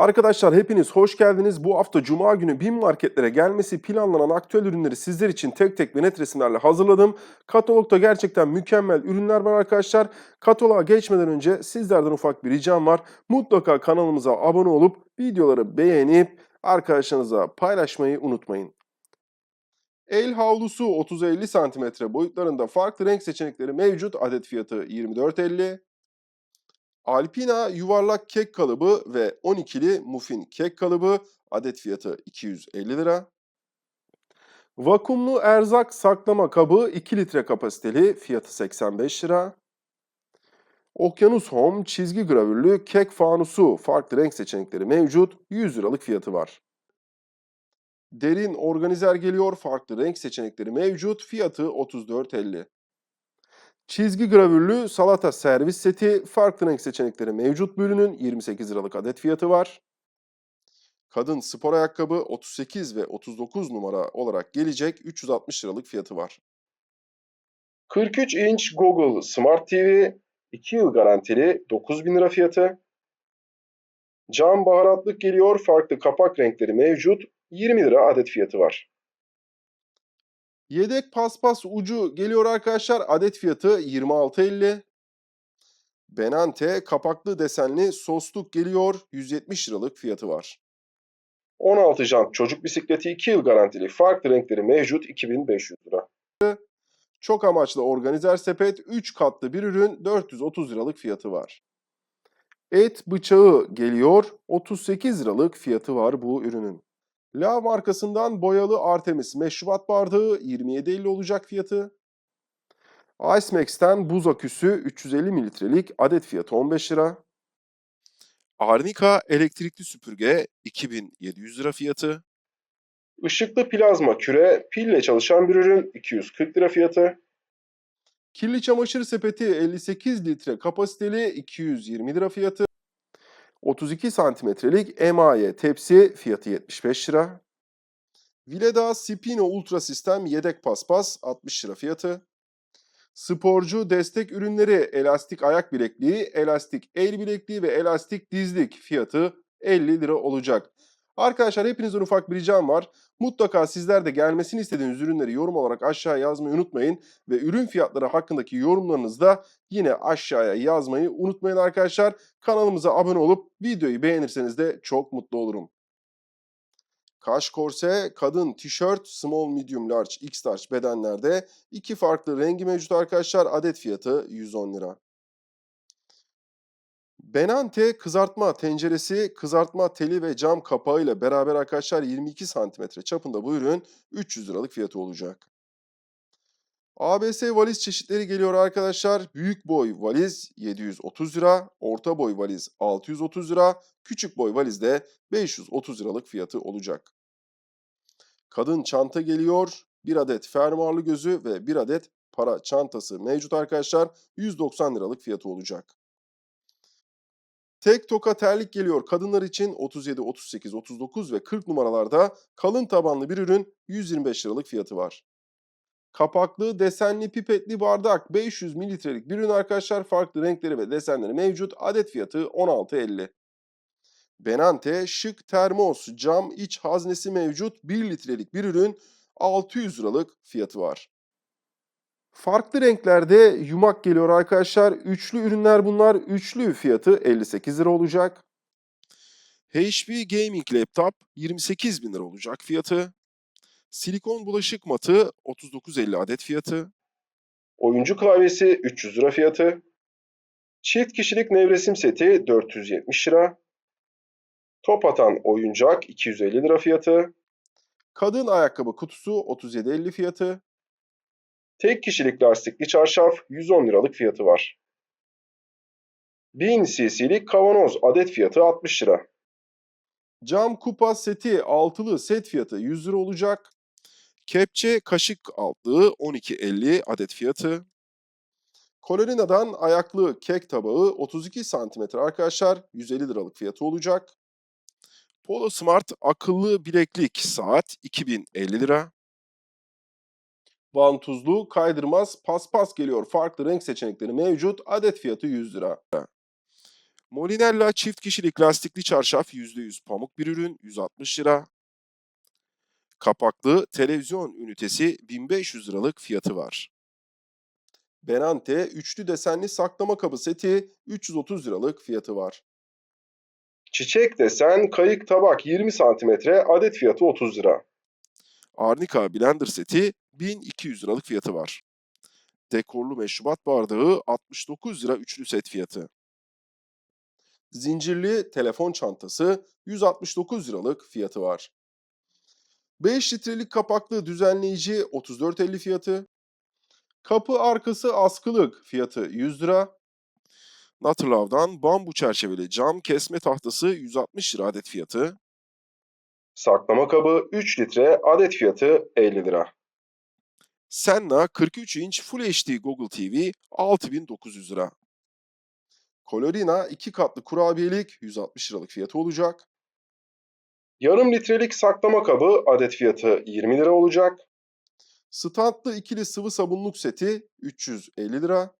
Arkadaşlar hepiniz hoş geldiniz. Bu hafta Cuma günü BİM marketlere gelmesi planlanan aktüel ürünleri sizler için tek tek ve net resimlerle hazırladım. Katalogda gerçekten mükemmel ürünler var arkadaşlar. Kataloğa geçmeden önce sizlerden ufak bir ricam var. Mutlaka kanalımıza abone olup videoları beğenip arkadaşlarınıza paylaşmayı unutmayın. El havlusu 30-50 cm boyutlarında farklı renk seçenekleri mevcut. Adet fiyatı 24.50. Alpina yuvarlak kek kalıbı ve 12'li muffin kek kalıbı adet fiyatı 250 lira. Vakumlu erzak saklama kabı 2 litre kapasiteli fiyatı 85 lira. Okyanus Home çizgi gravürlü kek fanusu farklı renk seçenekleri mevcut 100 liralık fiyatı var. Derin organizer geliyor farklı renk seçenekleri mevcut fiyatı 34.50. Çizgi gravürlü salata servis seti farklı renk seçenekleri mevcut bu ürünün 28 liralık adet fiyatı var. Kadın spor ayakkabı 38 ve 39 numara olarak gelecek 360 liralık fiyatı var. 43 inç Google Smart TV 2 yıl garantili 9000 lira fiyatı. Cam baharatlık geliyor farklı kapak renkleri mevcut 20 lira adet fiyatı var. Yedek paspas ucu geliyor arkadaşlar. Adet fiyatı 26.50. Benante kapaklı desenli sosluk geliyor. 170 liralık fiyatı var. 16 jant çocuk bisikleti 2 yıl garantili. Farklı renkleri mevcut 2500 lira. Çok amaçlı organizer sepet 3 katlı bir ürün 430 liralık fiyatı var. Et bıçağı geliyor. 38 liralık fiyatı var bu ürünün. La markasından boyalı Artemis meşrubat bardağı 27.50 olacak fiyatı. Ice Max'ten buz aküsü 350 mililitrelik adet fiyatı 15 lira. Arnica elektrikli süpürge 2700 lira fiyatı. Işıklı plazma küre pille çalışan bir ürün 240 lira fiyatı. Kirli çamaşır sepeti 58 litre kapasiteli 220 lira fiyatı. 32 santimetrelik emaye tepsi fiyatı 75 lira. Vileda Spino Ultra Sistem yedek paspas 60 lira fiyatı. Sporcu destek ürünleri elastik ayak bilekliği, elastik el bilekliği ve elastik dizlik fiyatı 50 lira olacak. Arkadaşlar hepinizden ufak bir ricam var. Mutlaka sizler de gelmesini istediğiniz ürünleri yorum olarak aşağıya yazmayı unutmayın. Ve ürün fiyatları hakkındaki yorumlarınızı da yine aşağıya yazmayı unutmayın arkadaşlar. Kanalımıza abone olup videoyu beğenirseniz de çok mutlu olurum. Kaş korse, kadın tişört, small, medium, large, x large bedenlerde iki farklı rengi mevcut arkadaşlar. Adet fiyatı 110 lira. Benante kızartma tenceresi, kızartma teli ve cam kapağı ile beraber arkadaşlar 22 santimetre çapında bu ürün 300 liralık fiyatı olacak. ABS valiz çeşitleri geliyor arkadaşlar. Büyük boy valiz 730 lira, orta boy valiz 630 lira, küçük boy valiz de 530 liralık fiyatı olacak. Kadın çanta geliyor. Bir adet fermuarlı gözü ve bir adet para çantası mevcut arkadaşlar. 190 liralık fiyatı olacak. Tek toka terlik geliyor kadınlar için 37, 38, 39 ve 40 numaralarda kalın tabanlı bir ürün 125 liralık fiyatı var. Kapaklı desenli pipetli bardak 500 mililitrelik bir ürün arkadaşlar farklı renkleri ve desenleri mevcut adet fiyatı 16.50. Benante şık termos cam iç haznesi mevcut 1 litrelik bir ürün 600 liralık fiyatı var. Farklı renklerde yumak geliyor arkadaşlar. Üçlü ürünler bunlar. Üçlü fiyatı 58 lira olacak. HP Gaming Laptop 28 bin lira olacak fiyatı. Silikon bulaşık matı 39.50 adet fiyatı. Oyuncu klavyesi 300 lira fiyatı. Çift kişilik nevresim seti 470 lira. Top atan oyuncak 250 lira fiyatı. Kadın ayakkabı kutusu 37.50 fiyatı. Tek kişilik lastikli çarşaf 110 liralık fiyatı var. 1000 cc'lik kavanoz adet fiyatı 60 lira. Cam kupa seti altılı set fiyatı 100 lira olacak. Kepçe kaşık altlığı 12.50 adet fiyatı. Colorina'dan ayaklı kek tabağı 32 santimetre arkadaşlar 150 liralık fiyatı olacak. Polo Smart akıllı bileklik saat 2050 lira. Vantuzlu kaydırmaz paspas geliyor. Farklı renk seçenekleri mevcut. Adet fiyatı 100 lira. Molinella çift kişilik lastikli çarşaf %100 pamuk bir ürün 160 lira. Kapaklı televizyon ünitesi 1500 liralık fiyatı var. Benante üçlü desenli saklama kabı seti 330 liralık fiyatı var. Çiçek desen kayık tabak 20 cm adet fiyatı 30 lira. Arnica blender seti 1200 liralık fiyatı var. Dekorlu meşrubat bardağı 69 lira üçlü set fiyatı. Zincirli telefon çantası 169 liralık fiyatı var. 5 litrelik kapaklı düzenleyici 34.50 fiyatı. Kapı arkası askılık fiyatı 100 lira. Naturlov'dan bambu çerçeveli cam kesme tahtası 160 lira adet fiyatı. Saklama kabı 3 litre adet fiyatı 50 lira. Senna 43 inç Full HD Google TV 6900 lira. Colorina 2 katlı kurabiyelik 160 liralık fiyatı olacak. Yarım litrelik saklama kabı adet fiyatı 20 lira olacak. Standlı ikili sıvı sabunluk seti 350 lira.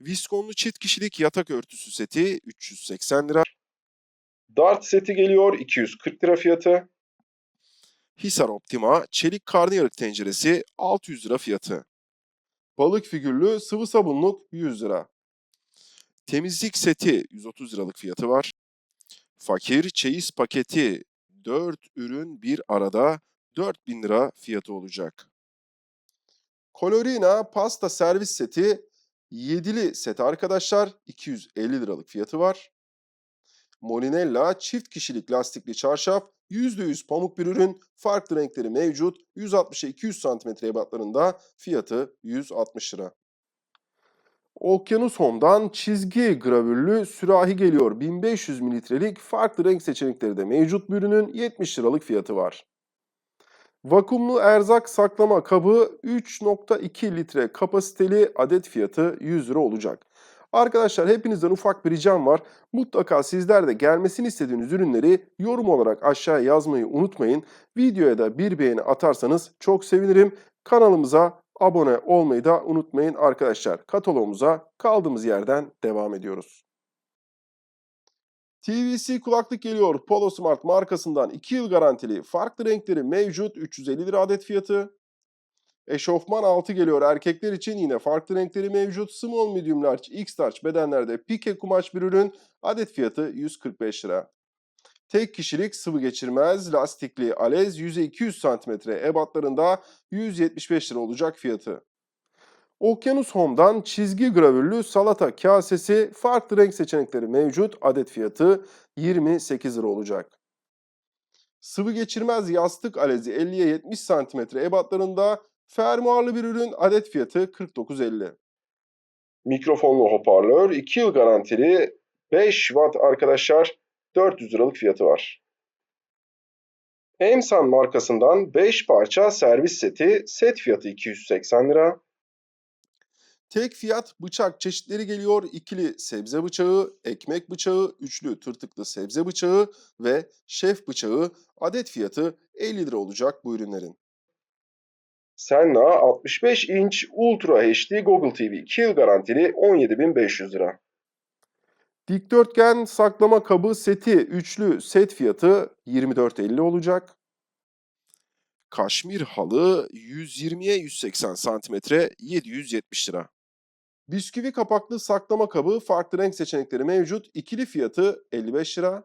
Viskonlu çift kişilik yatak örtüsü seti 380 lira. Dart seti geliyor 240 lira fiyatı. Hisar Optima çelik karnıyarık tenceresi 600 lira fiyatı. Balık figürlü sıvı sabunluk 100 lira. Temizlik seti 130 liralık fiyatı var. Fakir çeyiz paketi 4 ürün bir arada 4000 lira fiyatı olacak. Colorina pasta servis seti 7'li set arkadaşlar 250 liralık fiyatı var. Molinella çift kişilik lastikli çarşaf %100 pamuk bir ürün farklı renkleri mevcut 160'a 200 cm ebatlarında fiyatı 160 lira. Okyanus Home'dan çizgi gravürlü sürahi geliyor. 1500 mililitrelik farklı renk seçenekleri de mevcut bir ürünün 70 liralık fiyatı var. Vakumlu erzak saklama kabı 3.2 litre kapasiteli adet fiyatı 100 lira olacak. Arkadaşlar hepinizden ufak bir ricam var. Mutlaka sizler de gelmesini istediğiniz ürünleri yorum olarak aşağıya yazmayı unutmayın. Videoya da bir beğeni atarsanız çok sevinirim. Kanalımıza abone olmayı da unutmayın arkadaşlar. Kataloğumuza kaldığımız yerden devam ediyoruz. TVC kulaklık geliyor. Polo Smart markasından 2 yıl garantili. Farklı renkleri mevcut. 350 lira adet fiyatı. Eşofman 6 geliyor. Erkekler için yine farklı renkleri mevcut. Small, medium, large, x large bedenlerde pike kumaş bir ürün. Adet fiyatı 145 lira. Tek kişilik sıvı geçirmez lastikli alez 100-200 cm ebatlarında 175 lira olacak fiyatı. Okyanus Home'dan çizgi gravürlü salata kasesi farklı renk seçenekleri mevcut. Adet fiyatı 28 lira olacak. Sıvı geçirmez yastık alezi 50'ye 70 cm ebatlarında fermuarlı bir ürün adet fiyatı 49.50. Mikrofonlu hoparlör 2 yıl garantili 5 watt arkadaşlar 400 liralık fiyatı var. Emsan markasından 5 parça servis seti set fiyatı 280 lira. Tek fiyat bıçak çeşitleri geliyor. İkili sebze bıçağı, ekmek bıçağı, üçlü tırtıklı sebze bıçağı ve şef bıçağı adet fiyatı 50 lira olacak bu ürünlerin. Senna 65 inç Ultra HD Google TV 2 yıl garantili 17.500 lira. Dikdörtgen saklama kabı seti üçlü set fiyatı 24.50 olacak. Kaşmir halı 120'ye 180 santimetre 770 lira. Bisküvi kapaklı saklama kabı farklı renk seçenekleri mevcut. İkili fiyatı 55 lira.